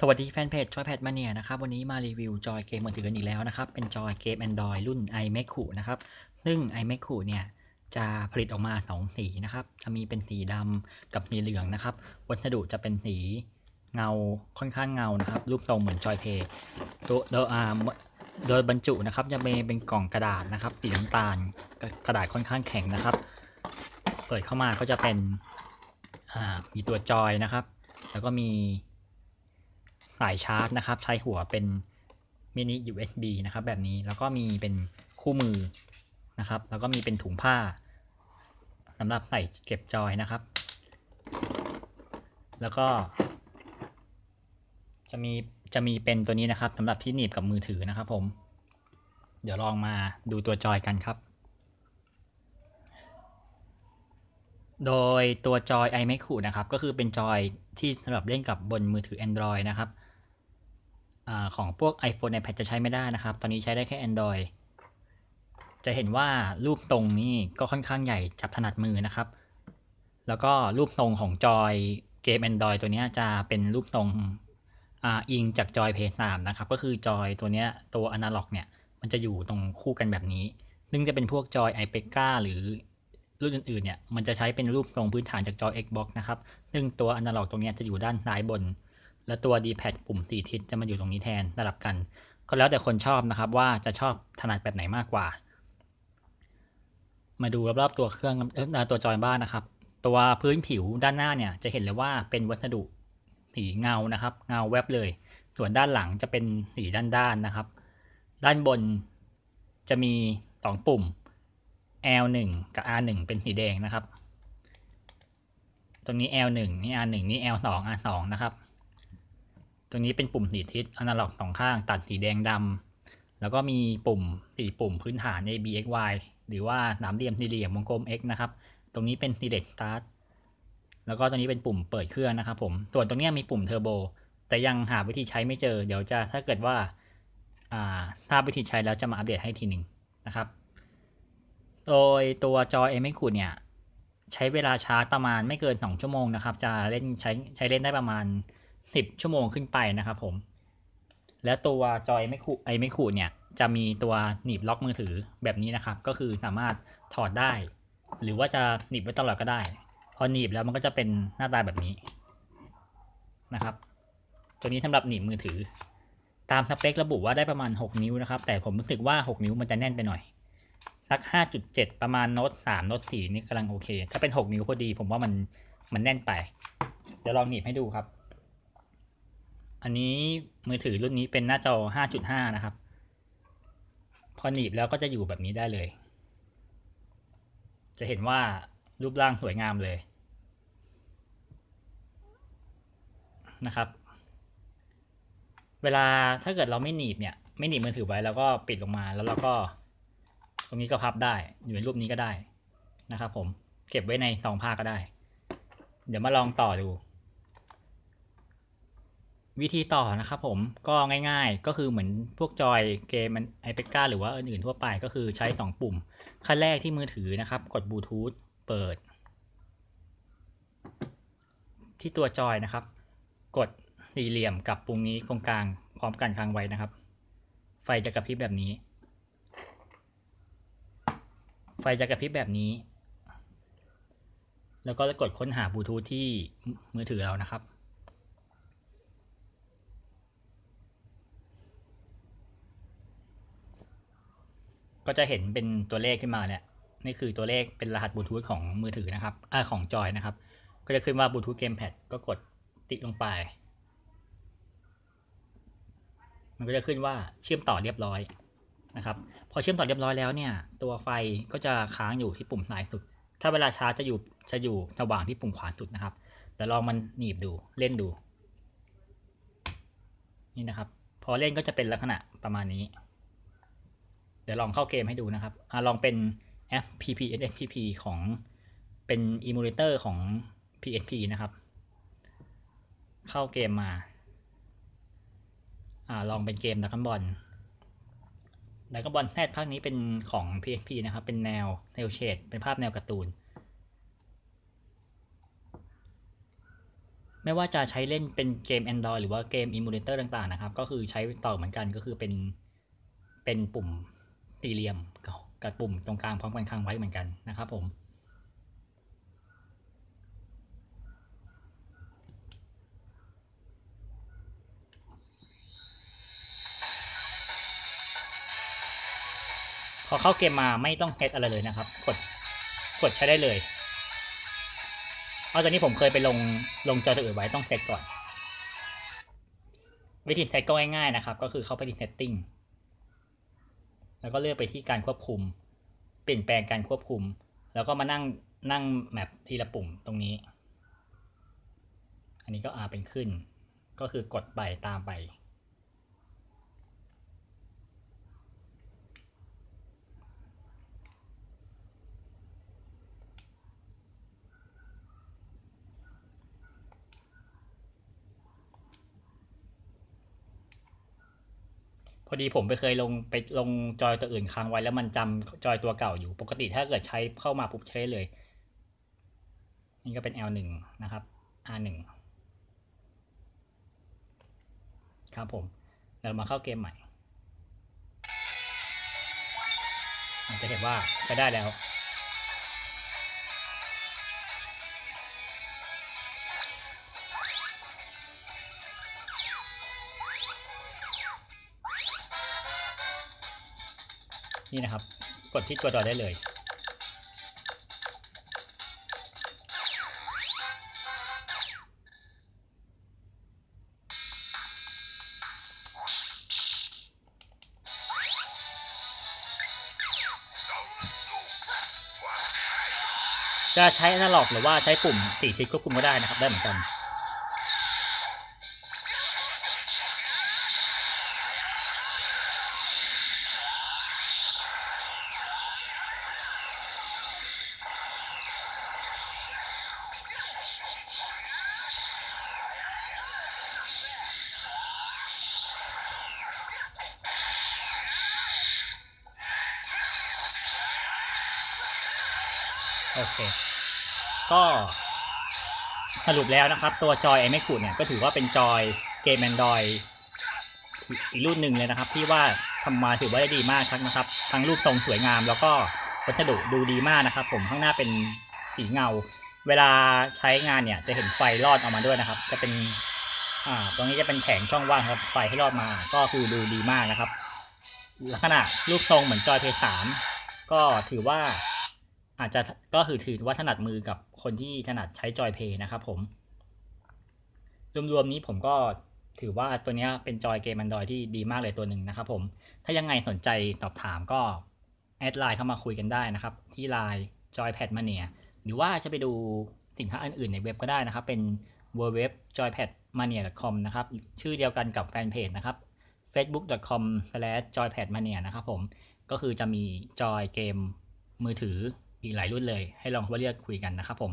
สวัสดีแฟนเพจจอยแพดมาเนียนะครับวันนี้มารีวิวจอยเกมมือถือกันอีกแล้วนะครับเป็นจอยเกม Android รุ่น iMac นะครับซึ่ง iMac เนี่ยจะผลิตออกมา 2 สีนะครับจะมีเป็นสีดำกับสีเหลืองนะครับวัสดุจะเป็นสีเงาค่อนข้างเงานะครับรูปทรงเหมือนจอยเพย์ตัวโดยอ่าโดยบรรจุนะครับจะเป็นกล่องกระดาษนะครับสีน้ำตาลกระดาษค่อนข้างแข็งนะครับ เปิดเข้ามาก็จะเป็นมีตัวจอยนะครับ แล้วก็มี สายชาร์จนะครับ ใช้หัวเป็นมินิ USB นะครับ แบบนี้แล้วก็มีเป็นคู่มือนะครับ แล้วก็มีเป็นถุงผ้าสำหรับใส่เก็บจอยนะครับ แล้วก็ จะมีจะมีเป็นตัวนี้นะครับสำหรับที่หนีบกับมือถือนะครับ ผม เดี๋ยวลองมาดูตัวจอยกันครับ โดยตัวจอย iMac นะครับ ก็คือเป็นจอยที่สำหรับเล่นกับบนมือถือ Android นะครับ อของพวก iPhone iPad จะใช้ไม่ได้นะครับ ตอนนี้ใช้ได้แค่ Android จะเห็นว่ารูปตรงนี้ก็ค่อนข้างใหญ่จับถนัดมือนะครับ แล้วก็รูปทรงของจอยเกม Android ตัวนี้จะเป็นรูปทรงออิงจากจอย p 3นะครับ ก็คือจอยตัวนี้ตัวอนาล็อกเนี่ย มันจะอยู่ตรงคู่กันแบบนี้ ซึ่งจะเป็นพวกจอย i p e c a หรือรุ่นอื่นๆเนี่ย มันจะใช้เป็นรูปทรงพื้นฐานจากจอ Xbox นะครับ ซึ่งตัวอนาล็อกตรงนี้จะอยู่ด้านซ้ายบน และตัว D-pad ปุ่ม4ทิศจะมาอยู่ตรงนี้แทนสลับกัน ก็แล้วแต่คนชอบนะครับว่าจะชอบถนัดแบบไหนมากกว่า มาดูรอบๆตัวเครื่องตัวจอยบ้านนะครับ ตัวพื้นผิวด้านหน้าเนี่ยจะเห็นเลยว่าเป็นวัสดุสีเงานะครับ เงาแวบเลย ส่วนด้านหลังจะเป็นสีด้านๆนะครับ ด้านบนจะมีสองปุ่ม L1 กับ R1 เป็นสีแดงนะครับ ตรงนี้ L1 นี่ R1 นี่ L2 R2 นะครับ ตรงนี้เป็นปุ่มสีทิศอนาล็อกสองข้างตัดสีแดงดำแล้วก็มีปุ่มสีปุ่มพื้นฐาน A B X Y หรือว่าสามเหลี่ยมสี่เหลี่ยมวงกลม X นะครับ ตรงนี้เป็น Select Start แล้วก็ตรงนี้เป็นปุ่มเปิดเครื่องนะครับผมส่วนตรงนี้มีปุ่มเทอร์โบแต่ยังหาวิธีใช้ไม่เจอ เดี๋ยวจะถ้าเกิดว่าทราบวิธีใช้แล้วจะมาอัปเดตให้ทีหนึ่งนะครับ โดยตัวจอ m อ q เนี่ย ใช้เวลาชาร์จประมาณไม่เกิน 2 ชั่วโมงนะครับ จะเล่นใช้ใช้เล่นได้ประมาณ 10 ชั่วโมงขึ้นไปนะครับผม และตัวจอยไม่คูไอไม่คูเนี่ยจะมีตัวหนีบล็อกมือถือแบบนี้นะครับ ก็คือสามารถถอดได้ หรือว่าจะหนีบไว้ตลอดก็ได้ พอหนีบแล้วมันก็จะเป็นหน้าตาแบบนี้นะครับ ตัวนี้สำหรับหนีบมือถือ ตามสเปคระบุว่าได้ประมาณ 6 นิ้วนะครับ แต่ผมรู้สึกว่า 6 นิ้วมันจะแน่นไปหน่อยสัก 5.7 ประมาณโน้ต3โน้ต4นี่กำลังโอเค ถ้าเป็น 6 นิ้วพอดี ผมว่ามันมันแน่นไป เดี๋ยวลองหนีบให้ดูครับ อันนี้มือถือรุ่นนี้เป็นหน้าจอ 5.5 นะครับ พอหนีบแล้วก็จะอยู่แบบนี้ได้เลย จะเห็นว่ารูปร่างสวยงามเลยนะครับ เวลาถ้าเกิดเราไม่หนีบเนี่ย ไม่หนีบมือถือไว้แล้วก็ปิดลงมาแล้วเราก็ ตรงนี้ก็พับได้ อยู่ในรูปนี้ก็ได้นะครับผม เก็บไว้ในซองผ้าก็ได้ เดี๋ยวมาลองต่อดู วิธีต่อนะครับผมก็ง่ายๆก็คือเหมือนพวกจอยเกมมันไอเปก้าหรือว่าอื่นๆทั่วไปก็คือใช้ 2 ปุ่ม ขั้นแรกที่มือถือนะครับ กดบลูทูธเปิด ที่ตัวจอยนะครับ กดสี่เหลี่ยมกับปุ่มนี้ตรงกลางพร้อมกันค้างไว้นะครับ ไฟจะกระพริบแบบนี้ ไฟจะกระพริบแบบนี้ แล้วก็กดค้นหาบลูทูธที่มือถือเรานะครับ ก็จะเห็นเป็นตัวเลขขึ้นมาเนี่ยนี่คือตัวเลขเป็นรหัสบลูทูธของมือถือนะครับอ่าของจอยนะครับ ก็จะขึ้นว่าบลูทูธเกมแพดก็กดติ๊กลงไป มันก็จะขึ้นว่าเชื่อมต่อเรียบร้อยนะครับ พอเชื่อมต่อเรียบร้อยแล้วเนี่ย ตัวไฟก็จะค้างอยู่ที่ปุ่มซ้ายสุด ถ้าเวลาชาร์จจะอยู่จะอยู่สว่างที่ปุ่มขวาสุดนะครับ แต่ลองมันหนีบดูเล่นดู นี่นะครับ พอเล่นก็จะเป็นลักษณะประมาณนี้ ดี๋ยวลองเข้าเกมให้ดูนะครับอลองเป็น FPP SPP ของเป็นอิมูเลเตอร์ของ PSP นะครับ เข้าเกมมาอลองเป็นเกมดักบอลแล้วก็บอลแซดภาคนี้เป็นของ PSP นะครับ เป็นแนวเซลเชดเป็นภาพแนวการ์ตูนไไม่ว่าจะใช้เล่นเป็นเกม Android หรือว่าเกม Emulator ต่างๆนะครับ ก็คือใช้ต่อเหมือนกันก็คือเป็นเป็นปุ่ม สี่เหลี่ยมกับปุ่มตรงกลางพร้อมกันค้างไว้เหมือนกันนะครับผมพอเข้าเกมมาไม่ต้องเซตอะไรเลยนะครับ กดกดใช้ได้เลย เอาตอนนี้ผมเคยไปลงลงจอตัวอื่นไว้ต้องเซตก่อน วิธีเซตก็ง่ายๆนะครับ ก็คือเข้าไปที่ setting แล้วก็เลือกไปที่การควบคุม เปลี่ยนแปลงการควบคุม แล้วก็มานั่งนั่งแมปทีละปุ่มตรงนี้ อันนี้ก็อาเป็นขึ้น ก็คือกดไปตามไป พอดีผมไปเคยลงไปลงจอยตัวอื่นค้างไว้แล้วมันจำจอยตัวเก่าอยู่ ปกติถ้าเกิดใช้เข้ามาปุ๊บใช้เลย นี่ก็เป็น L1 นะครับ R1 ครับผมเรามาเข้าเกมใหม่จจะเห็นว่าใช้ได้แล้ว นี่นะครับ กดที่ตัวจอได้เลย จะใช้อนาล็อกหรือว่าใช้ปุ่มตีทิศควบคุมก็ได้นะครับ ได้เหมือนกัน โอเค ก็สรุปแล้วนะครับ ตัวจอย i m a c เนี่ยก็ถือว่าเป็นจอยเกม Android อีกรุ่นหนึ่งเลยนะครับ ที่ว่าทำมาถือว่าได้ดีมากครับนะครับ ทั้งรูปทรงสวยงาม แล้วก็วัสดุดูดีมากนะครับ ผมข้างหน้าเป็นสีเงา เวลาใช้งานเนี่ยจะเห็นไฟรอดออกมาด้วยนะครับ จะเป็นอ่าตรงนี้จะเป็นแผงช่องว่างครับไฟให้รอดมาก็คือดูดีมากนะครับลักษณะรูปทรงเหมือนจอยเพย์สามก็ถือว่า อาจจะก็คือถือว่าถนัดมือกับคนที่ถนัดใช้จอยเพย์นะครับผมรวมๆนี้ผมก็ถือว่าตัวนี้เป็นจอยเกม Android ที่ดีมากเลยตัวหนึ่งนะครับผมถ้ายังไงสนใจสอบถามก็แอดไลน์เข้ามาคุยกันได้นะครับ ที่ไลน์ Joypad Mania หรือว่าจะไปดูสินค้าอื่นๆในเว็บก็ได้นะครับ เป็น w w w joypadmania.com นะครับ ชื่อเดียวกันกับแฟนเพจนะครับ facebook.com/joypadmania นะครับผมก็คือจะมีจอยเกมมือถือ อีกหลายรุ่นเลย ให้ลองเข้าเลือกคุยกันนะครับผม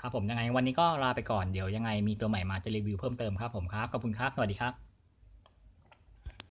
ครับผมยังไงวันนี้ก็ลาไปก่อนเดี๋ยวยังไงมีตัวใหม่มาจะรีวิวเพิ่มเติมครับผมครับขอบคุณครับสวัสดีครับ